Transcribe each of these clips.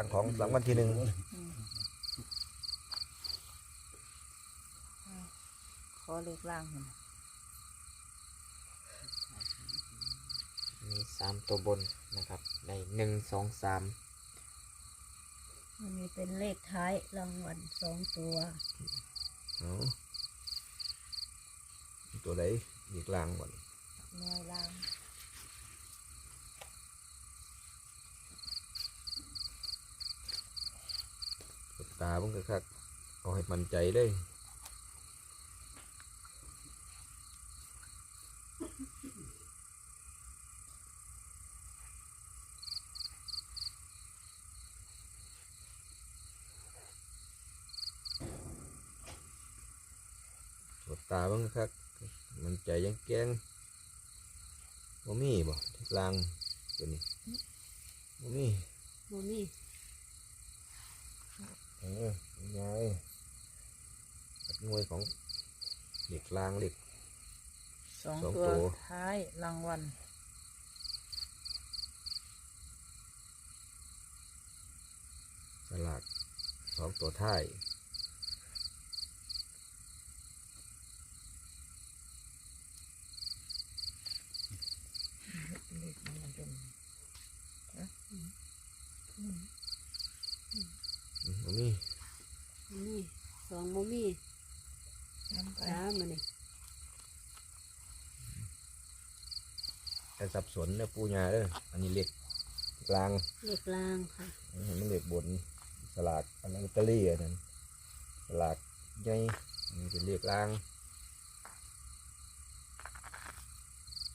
ทางของรางวัลที่หนึ่งขอเลขล่างหน่อยมีสามตัวบนนะครับในหนึ่งสองสามมันมีเป็นเลขท้ายรางวัลสองตัวเอาตัวใดอีกลางก่อนน่วยล่าง ตาเพิ่งกระคักเอาให้มันใจเลยกดตาเพิ่งกระคักมันใจยังแกงบ่มีบ่ที่กลางตัวนี้บ่มีโมมี่ เออยังไงตัดหน่วยของเหล็กลางเหล็กสองสองตัวตัวท้ายรางวัลสลากสองตัวท้ายเลขมันเป็นอืม บ่มีโมมี่สองโมมี่น้ำไปสามมันนี่แต่สับสนเนี่ยปูยาเด้ออันนี้เหล็กกลางเลขกลางค่ะอันนี้มันเหล็กบนสลากอันนั้นอิตาลีอันนั้นสลากใหญ่อันนี้เป็นเหล็กลาง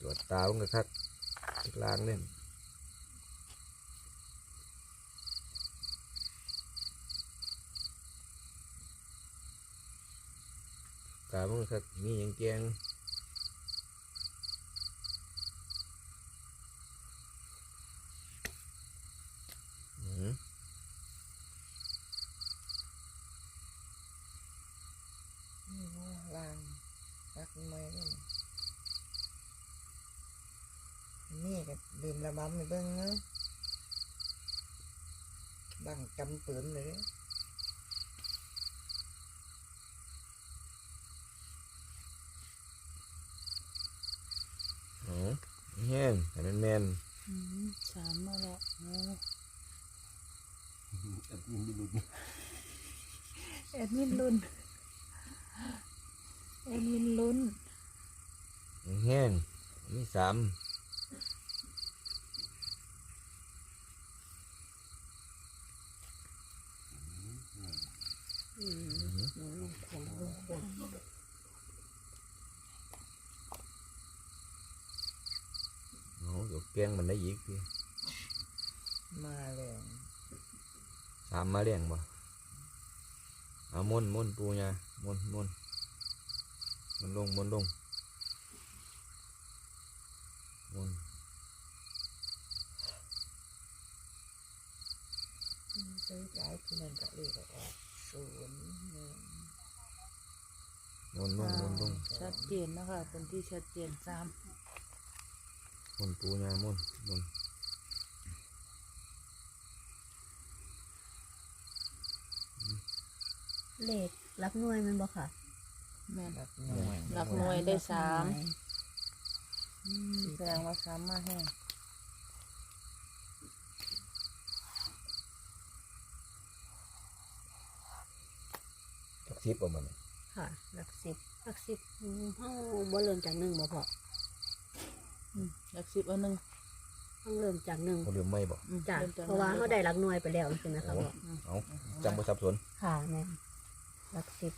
ตัวตามันก็คักเหล็กลางเนี่ย ตามันก็คักมีอย่างแกง อืม นี่ว่าล่างรักหน่วยนี่นี่ก็ดื่มระบำในเบิ้งเนาะบังจำปืนเลย อ๋อแห้งแต่มันแมน อืมสามมาแล้วโอ้แอดมินลุ้นแอดมินลุ้น แห้งมี สามอืมหนูลงขวงลงขวงอ๋อเดี๋ยวแกงมันได้อีกทีมาแล้วสามมาเลี้ยงบ่เอามุนมุนปูยามุนมุนมุนลงมุนลงมุน ซื้อหลายที่นั่นก็เลขออกศูนย์หนึ่งมุนลงมุนลงชัดเจนนะคะเป็นที่ชัดเจนสามมุนปูยามุนมุนเลขรักหน่วยแมันบ่ค่ะแม่นหลักหน่วยหลักหน่วยได้สามอืมแสดงว่าสามมาแห้ง ตักซิบเอามันค่ะหลักสิบหลักสิบอืมเฮาบ่เริ่มจากหนึ่งบ่พออืมหลักสิบอันหนึ่งต้องเริ่มจากหนึ่งเขาเรียกไม่บอกอืมจ้ะริ่มจกเพราะว่าเขาได้หลักหน่วยไปแล้วใช่ไหมคะโอ้พ่อเอาจำบ่สับสนค่ะแม่นหลักสิบ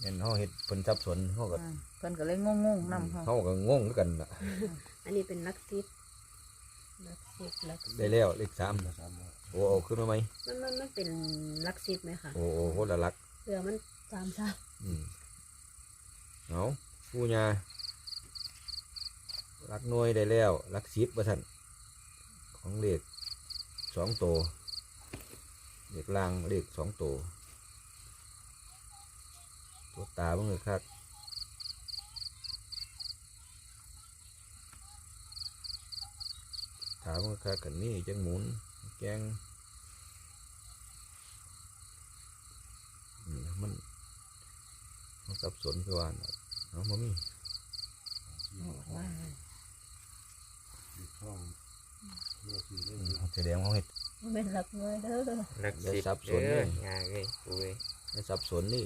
เห็นเขาเห็ดเพิ่นสับสนเขาก็อ่าเพิ่นก็เลยงงๆนำเขาเขาก็งงคือกันน่ะอันนี้เป็นหลักสิบหลักสิบหลักสิบได้แล้วเลขสามโอ้เอาขึ้นมาไหมมันมันมันเป็นหลักสิบไหมคะโอ้โอ้โคตรละลัก เพื่อมันสามสามอืมเอาผู้ยารักหน่วยได้แล้วรักสิบว่าท่านของเลขสองตัวเลขล่างเลขสองตัวตัวตาเบิ่งเลยครับตาเบิ่งเลยครับกันนี่จังหมุนแกง สับสนคือว่าน่ะเอาบ่มีบอกว่าอืมแสดงว่าเฮ็ดมันเป็นหลักหน่วยเด้อหลักอย่าสิบสับสนเด้อเลยง่ายเลยปูเลยไม่สับสนนี่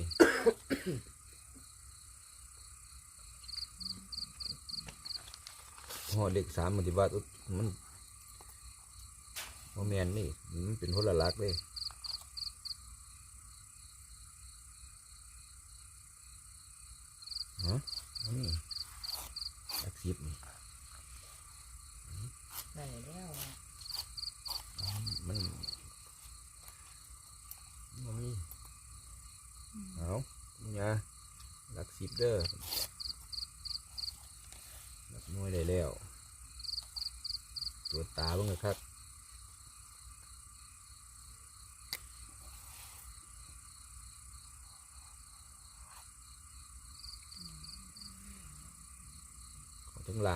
หอเด็กสามปฏิบัติอุดมันบ่แมนนี่มันเป็นคนละหลักเลย ฮะเอานี่หลักสิบนี่ได้แล้วอะมันมันมีเอาเนี่ยหลักสิบเด้อหลักหน่วยได้แล้ว ตัวตาบ้างนะครับ เข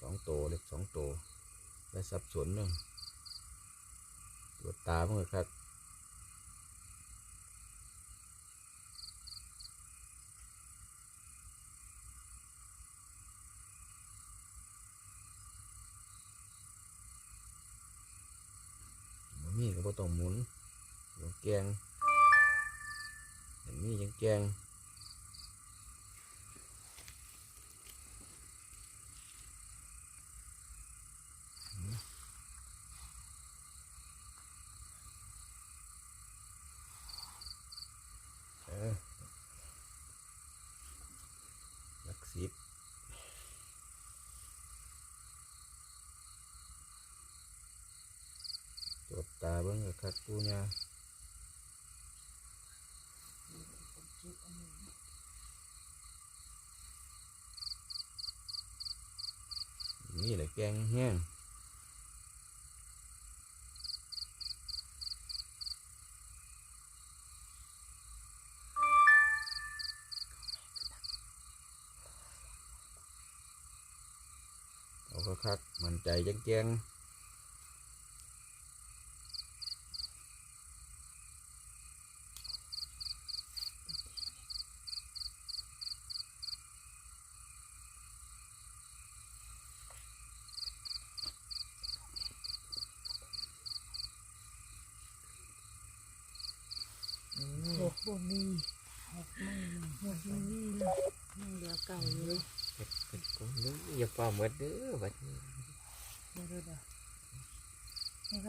สองโตเล็กสองโตวและสับสนเนาะตัวตาเมื่อครับมีก็บ่ต้องหมุนต้องแกงอย่างนี้ยังแกง เออหลักสิบตรวจตา เบิ่งกับคักปูญานี่แหล หกๆมันใจจังแกง嗯หกบ่มีหกไม่มีหกม่มีเลยยังเหลือเก่าอยู่เลยเฮ็ดเป็นปูนึกอย่าฟ้าหมดเด้อบัดนี้เดี๋ยวเด้อ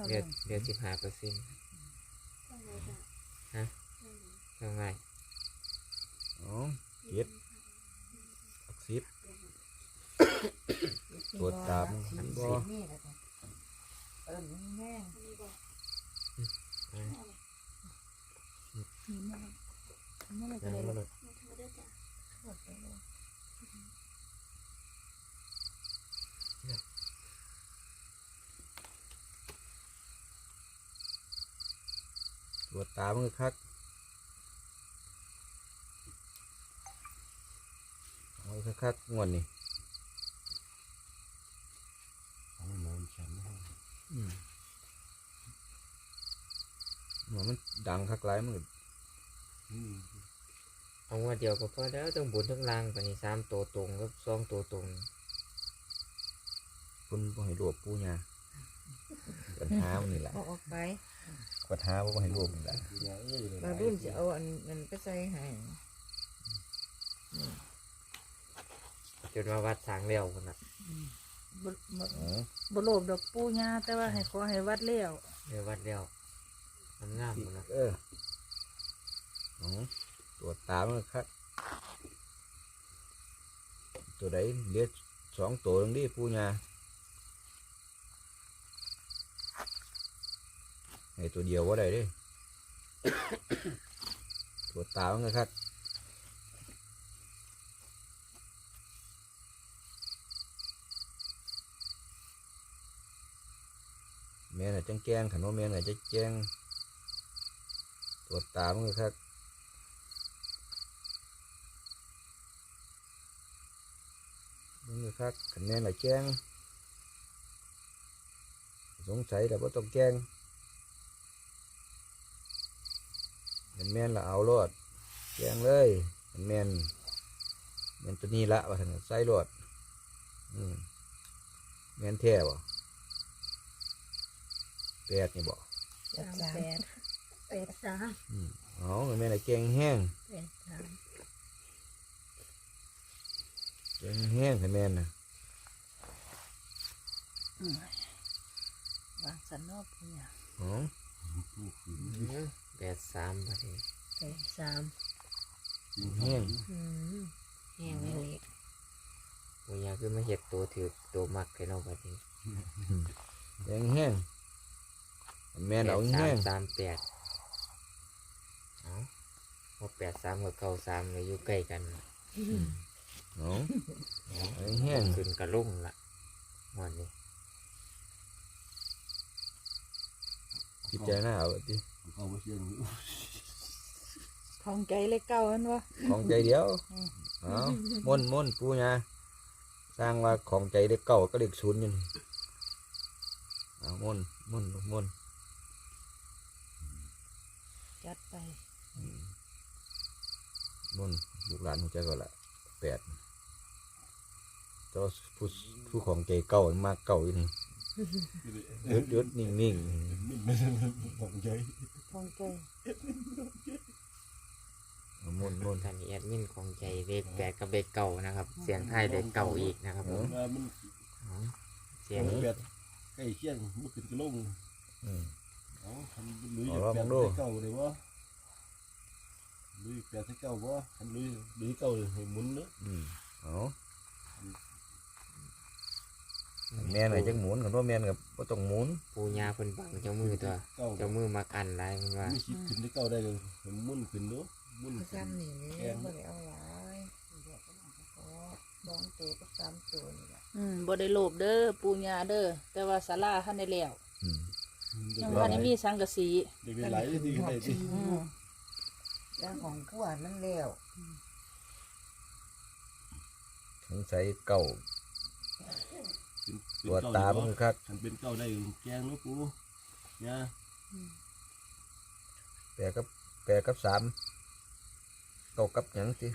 เดือเดงเดือสิบห้าเปอร์เซ็นต์ฮะยังไงอ๋อเจ็ดหลักสิบ ตรวจตามสีบ่นี่แหละจ้ะเอิ้นแม่ง อ่า นี่นมันอะไรยังกันบ่เลยเลยตรวจตาเบิ่งคักเอาคักงวดนี่อืมหัวมันดังคักไรมัน เอางวดเดียวก็พอแล้วต้องบุญทั้งล่างปานนี้สามตัวตรงกับสองตัวตรงคุณบ่ให้รวบปูญาปัญหามันนี่แหละเอาออกไปปัญหาว่าบ่ให้รวบนี่แหละบารุ่นจะเอาอันนั้นไปใส่ให้จนว่าวัดสร้างแล้วคนน่ะบ่บ่อ๋อบ่โลภดอกปูย่าแต่ว่าให้ขอให้วัดเลี้ยวเดี๋ยววัดแล้วมันงามสิหมดนะเอออ๋อ ตัวตามันครับตัวใดเลี้ยสองตัวตรงนี้ปูญาไอตัวเดียวว่าใดดิตัวตามันครับแม่น่ะจังแกงขันว่าแม่น่ะจะแกงตัวตามันครับ มันก็ครับขันแม่น่ะแกงสงสัยแต่ว่าต้องแกงขันแม่นละเอารอดแกงเลยขันแม่นแม่นตัวนี้ละว่าซั่นน่ะใส่รอดอืมแม่นแท้บ่แปดนี่บ่เจ็ดสามสามแปดแปดสามอืมเอาแม่นละแกงแห้งแปดสาม แกงแห้งขันแม่นน่ะวางสันนอกเนี่ยเอาแปดสามบัดนี้แปดสามแห้งอืมแห้งไม่เล็กปุญญาคือมาเห็ดตัวถือตัวมักให้เนาะบัดนี้แกงแห้งขันแม่นเอาแปดแห้งสามสามแปดเอาพอแปดสามกับเก้าสามเลยอยู่ใกล้กัน เอาแกงแห้งขึ้นกระลุ่งละหมดนี้พิจารณาเอาดิเขาไปเชียงของใจเลขเก้าอันวะของใจเดียวอืมเอาม่วนม่วนปูญาสร้างว่าของใจเด็กเก่าก็เด็กศูนย์อยู่นี่เอาม่วนม่วนลูกม่วนจัดไปม่วนลูกหลานของใจก็ละแปด แต่ว่าผู้ผู้ของใจเก่ามากเก่าอยู่นี่หยุดหยุดนิ่งนิ่งไม่ใช่ของใจของใจเอาม่วนม่วนท่านแอดมินของใจเลขแปดกับเลขเก่านะครับ เสียงไทยเลขเก่าอีกนะครับผมเสียงแปดใกล้เคียงมันขึ้นกระลงอืมเอาทำลุยแปดเก้าเลยวะลุยแปดใส่เก้าวะทำลุยลุยเก้าเลยหมุนเนอะอืมเอ แม่นไอ้จังหมุนกับว่าแม่นกับว่าต้องหมุนปูญาเพิ่นบังเจ้ามือตัวเก้าเจ้ามือมากันไรมันว่าไม่คิดขึ้นได้เก้าได้เลยให้หมุนขึ้นเนอะหมุนขึ้นซ้ำนี่นี่บ่ได้เอาหลายสองตัวกับสามตัวนี่แหละอืมบ่ได้โลภเด้อปูญาเด้อแต่ว่าศาลาท่านได้แล้วอืมยังบ่ได้มีสังกะสีเด็กไหลที่ที่ได้ที่อืมแล้วของขวานนั่นแล้วสงสัยเก่า ตัวตาเพิ่งคัก ฉันเป็นเก้าได้แกงเนอะปูเนี่ย แปดกับแปดกับสามเก่ากับหยังสิ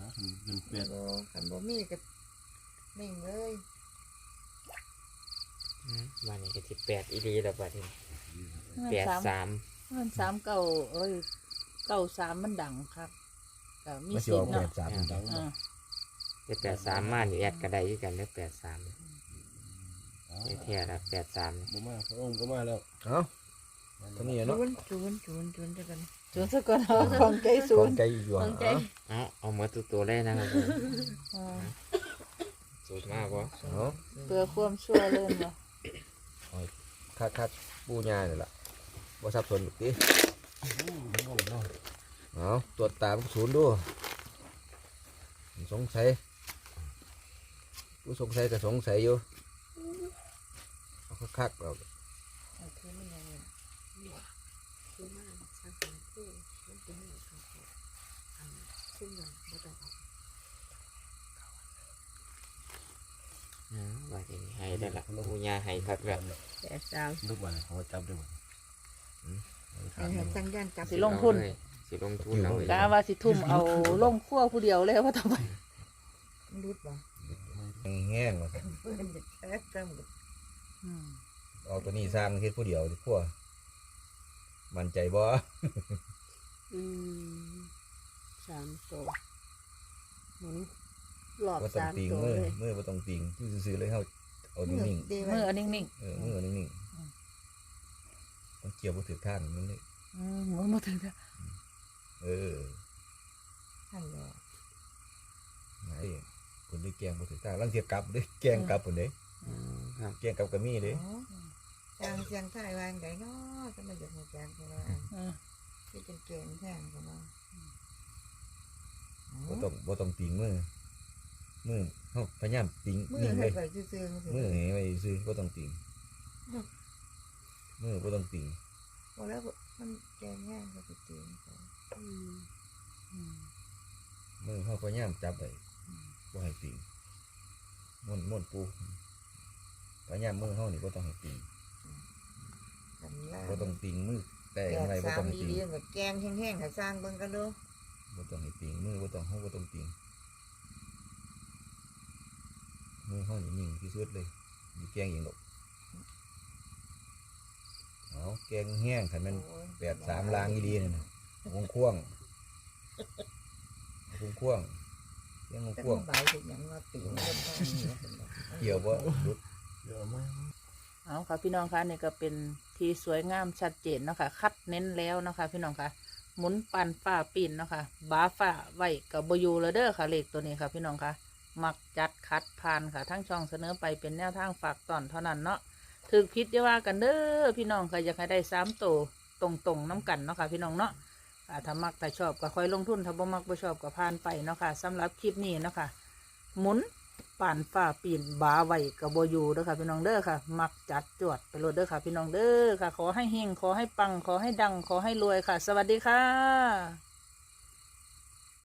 นะเป็นแปดโอ้ขันบ่มีก็นิ่งเลยอืมวันนี้ก็สิแปดอีรีแล้วบัดนี้เงินแปดสามสามเงินสามเก้าเอ้ยเก้าสามมันดังครับก็มีไม่ใช่สิทออกธิ์แปเนาะดสามดังอ่า ได้แปดสามมานี่แอดก็ได้คือกันได้แปดสามเอาได้แท้ละแปดสามบ่มาพระองค์ก็มาแล้วเอ้าเท่านี้เนาะจูนจูนจูนจูนจะกันศูนย์สกลเอาของใจศูขอนงย์ใจอยู่ของใจเอ้าเอาเอาหมาตัวตัวเลยนะครับผมอ่าสูตรมากวะเนาะเพื่อความชั่วเล่นเนาะคักคักปูญาเนี่ยล่ะว่าสับสนหรือติอืมมันงงเนาะเอาตรวจตาผู้ศูนย์ดู สงสัย ผู้สงสัยก็สงสัยอยู่เอาคักคักๆเราเอาคืนมันยังไงคือมาสังหารผู้มันเป็นเรื่องของเขาอันซึ่งเราไม่ต้องเอาอ่าวันนี้ให้ได้ละปูญาให้คักแล้วแปดสามลูกบอลเขาจับได้หมดให้ให้จังย่านจับสิลงทุนเอาเลยสิลงทุนเอาเลยกาว่าสิทุ่มเอาลงขั้วผู้เดียวเลยว่าทำไมมันรุดบ่ แห้งๆว่าซั่นเพื่อนจะแท้จังหมดอืมเอาตัวนี้สร้างเฮ็ดผู้เดียวดิพวกมั่นใจบ่ อืมสามตัวหมุนหลอบว่าต้องสามปิงตัวมือเลยมือว่าต้องปิงอยู่ซื่อๆเลยเฮาเอานิ่งดีมือไว้อันนิ่งๆเออมือนิ่งๆมันเกี่ยวบ่ถือข้างมันนี่ๆอืมหมุนมาถึงจะเออท่านแล้ว ไหนค นได้แกงบ่ถือข้างลังเทียกลับเด้แกงกลับพุ่นเด้อืมครับแกงกลับก็มีเด้อ๋อจางเสียงไทยวางไดเนาะจะมาจากหัวจางกันว่าอืมที่เป็นเกณฑ์แท่งกันว่าบ่ต้องบ่ต้องปิงมือมือเฮาพยายามปิงมือนิ่งเลให้ยไปซื่อๆมือให้ไว้ซื่อบ่ต้องปิงมือบ่ต้องติงบอกแล้วมันแกงแห้งก็ไปตีนเขาอืม มือเขาพยายามจับไว้ บ่ให้ติงม่วนม่วนปูพยายามมือเขานี่บ่ต้องให้ติงกันล่าบ่ต้องติงมือแต่แกอะไรงบ่สาต้มองให้ติงดีๆแบบแกงแห้งๆให้สร้างเบิ่งกันดูบ่ต้องให้ติงมือบ่ต้องเฮาบ่ต้องติงมือเฮานี่นิ่งที่สุดเลยมีแกงเองดอกเอาแกงแห้งคันแมัน โอ้ยแปดสามลางอีดีนี่นะวงควงวงควงเลี้ ยังวงแต่ควงมันใบายถึงยังว่าตีนเรื่องข้างนี้นะเป็นแบบเกี่ยวบ่รุดเดี๋ยวเอามาเอาค่ะพี่น้องคะนี่ก็เป็นที่สวยงามชัดเจนเนาะคะคัดเน้นแล้วเนาะคะพี่น้องคะหมุนปันฝ้าปิ่นเนาะคะบาฝ้าไว้กับบอยูแล้วเด้อค่ะเลขตัวนี้ค่ะพี่น้องคะมักจัดคัดผ่านค่ะทั้งช่องเสนอไปเป็นแนวทางฝากตอนเท่านั้นเนาะถือพิษจะว่ากันเด้อพี่น้องค่ะอยากให้ได้สามตัวตรงๆน้ำกันเนาะค่ะพี่น้องเนาะอ่า ถ้ามักแต่ชอบก็ค่อยลงทุนถ้าบ่มักบ่ชอบก็ผ่านไปเนาะค่ะสำหรับคลิปนี้เนาะค่ะหมุนป่านฝ้าปีนบาไว้กับบอยู่เด้อค่ะพี่น้องเด้อค่ะ มักจัดจวดไปโลดเด้อค่ะพี่น้องเด้อค่ะ ขอให้เฮงขอให้ปังขอให้ดังขอให้รวยค่ะ สวัสดีค่ะ